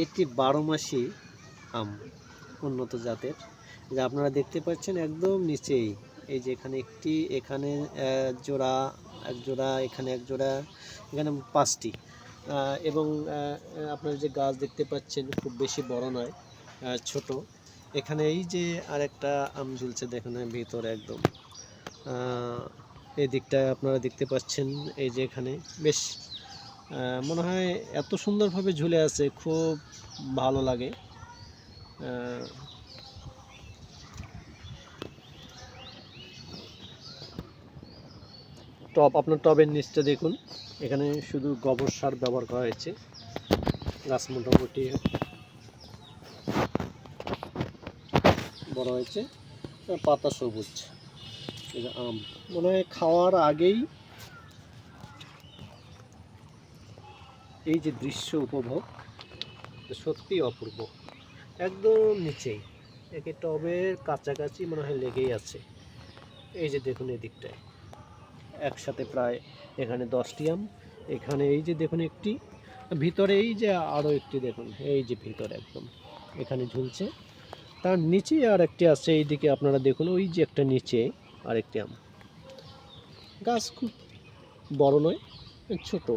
এটি বারো মাসি আম উন্নত জাতের, যা আপনারা দেখতে পাচ্ছেন একদম নিচেই। এই যে এখানে একটি, এখানে জোড়া, এক জোড়া, এখানে এক জোড়া, এখানে পাঁচটি। এবং আপনারা যে গাছ দেখতে পাচ্ছেন খুব বেশি বড় নয় ছোট। এখানে এই যে আরেকটা আম ঝুলছে, দেখেন ভিতরে একদম। এই দিকটায় আপনারা দেখতে পাচ্ছেন এই যে এখানে বেশ মনে হয় এত সুন্দরভাবে ঝুলে আছে, খুব ভালো লাগে। টব, আপনার টবের নিচটা দেখুন। এখানে শুধু গোবর সার ব্যবহার করা হয়েছে। গাছ মোটামুটি বড় হয়েছে। পাতা সবুজ আম। মনে হয় খাওয়ার আগেই এই যে দৃশ্য উপভোগ সত্যি অপূর্ব। একদম নিচেই, একে টবের কাছাকাছি মনে হয় লেগেই আছে। এই যে দেখুন এই দিকটায়, একসাথে প্রায় এখানে দশটি আম, এখানে এই যে দেখুন একটি, ভিতরে এই যে আরও একটি দেখুন, এই যে ভিতরে একদম, এখানে ঝুলছে। তার নিচে আর একটি আছে, এইদিকে আপনারা দেখুন, ওই যে একটা নিচে আরেকটি আম। গাছ খুব বড় নয়, ছোট।